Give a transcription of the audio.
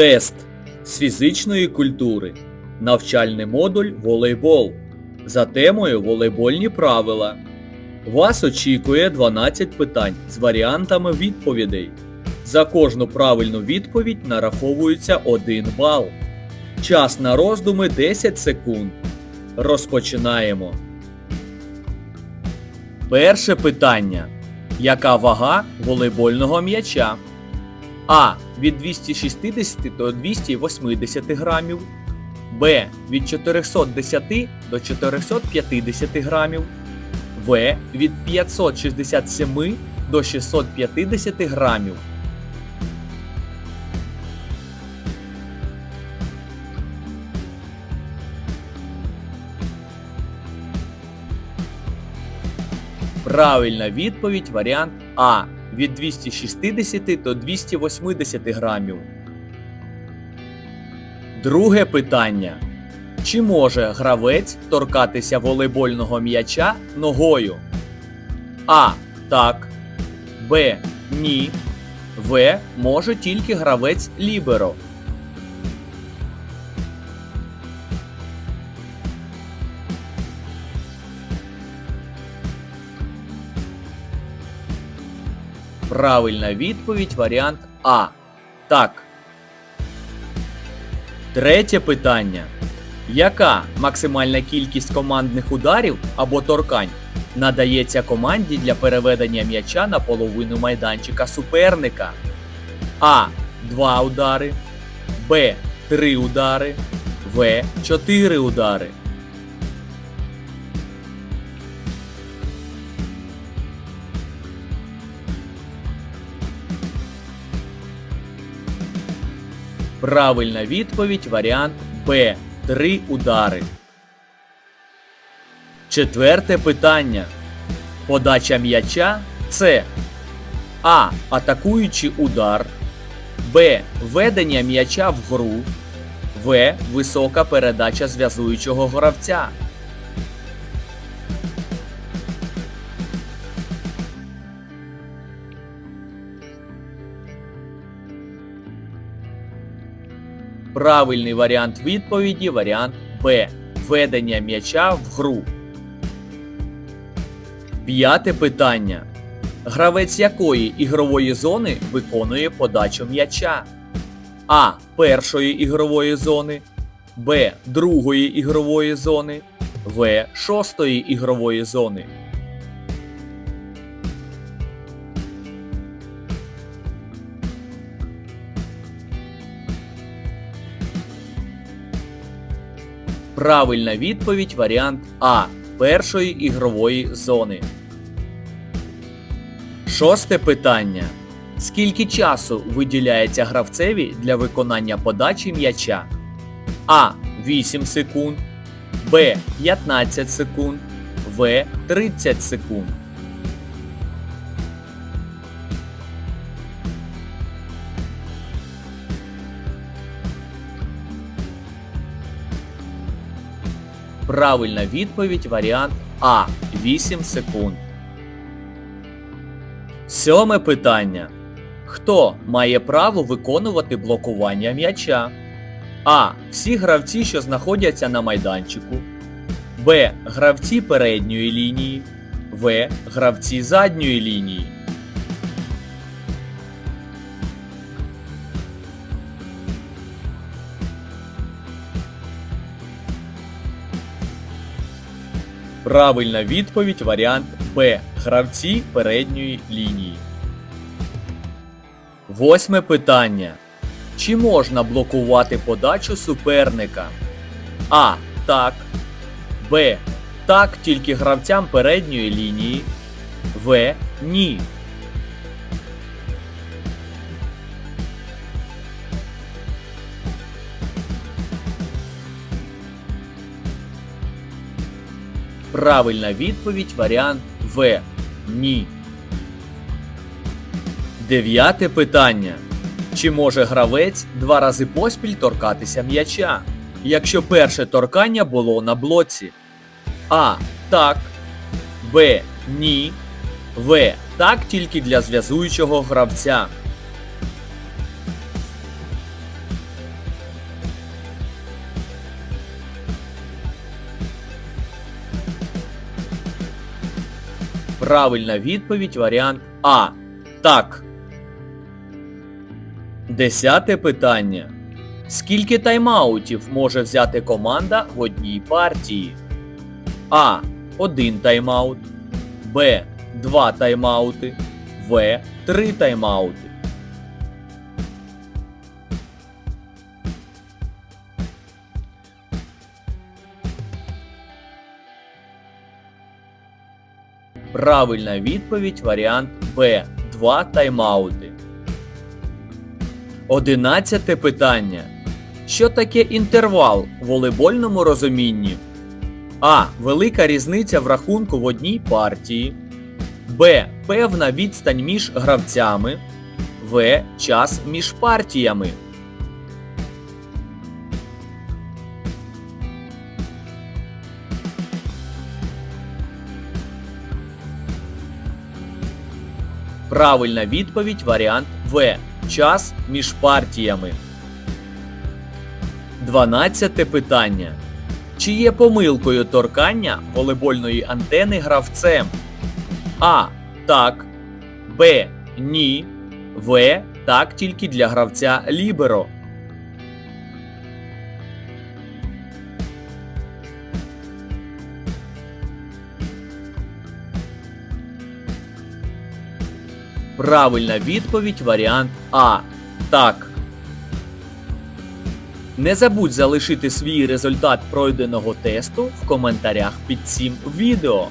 Тест з фізичної культури. Навчальний модуль волейбол. За темою волейбольні правила. Вас очікує 12 питань з варіантами відповідей. За кожну правильну відповідь нараховується 1 бал. Час на роздуми 10 секунд. Розпочинаємо. Перше питання. Яка вага волейбольного м'яча? А. Від 260 до 280 грамів. Б. Від 410 до 450 грамів. В. Від 567 до 650 грамів. Правильна відповідь варіант А від 260 до 280 грамів. Друге питання. Чи може гравець торкатися волейбольного м'яча ногою? А. Так. Б. Ні. В. Може тільки гравець ліберо. Правильна відповідь варіант А. Так. Третє питання. Яка максимальна кількість командних ударів або торкань надається команді для переведення м'яча на половину майданчика суперника? А. 2 удари. Б. 3 удари. В. 4 удари. Правильна відповідь варіант Б. Три удари. Четверте питання. Подача м'яча це А. Атакуючий удар. Б. Ведення м'яча в гру. В. Висока передача зв'язуючого гравця. Правильний варіант відповіді варіант Б. Введення м'яча в гру. П'яте питання. Гравець якої ігрової зони виконує подачу м'яча? А. Першої ігрової зони. Б. Другої ігрової зони. В. Шостої ігрової зони. Правильна відповідь варіант А. Першої ігрової зони. Шосте питання. Скільки часу виділяється гравцеві для виконання подачі м'яча? А. 8 секунд. Б. 15 секунд. В. 30 секунд. Правильна відповідь варіант А. 8 секунд. Сьоме питання. Хто має право виконувати блокування м'яча? А. Всі гравці, що знаходяться на майданчику. Б. Гравці передньої лінії. В. Гравці задньої лінії. Правильна відповідь варіант Б. Гравці передньої лінії. Восьме питання. Чи можна блокувати подачу суперника? А. Так. Б. Так тільки гравцям передньої лінії. В. Ні. Правильна відповідь варіант В. Ні. Дев'яте питання. Чи може гравець два рази поспіль торкатися м'яча, якщо перше торкання було на блоці? А. Так. Б. Ні. В. Так тільки для зв'язуючого гравця. Правильна відповідь варіант А. Так. Десяте питання. Скільки тайм-аутів може взяти команда в одній партії? А. 1 тайм-аут. Б. 2 тайм-аути. В. 3 тайм-аути. Правильна відповідь варіант Б. 2 тайм-аути. Одинадцяте питання. Що таке інтервал в волейбольному розумінні? А. Велика різниця в рахунку в одній партії. Б. Певна відстань між гравцями. В. Час між партіями. Правильна відповідь варіант В. Час між партіями. Дванадцяте питання. Чи є помилкою торкання волейбольної антени гравцем? А. Так. Б. Ні. В. Так тільки для гравця Ліберо. Правильна відповідь варіант А. Так. Не забудь залишити свій результат пройденого тесту в коментарях під цим відео.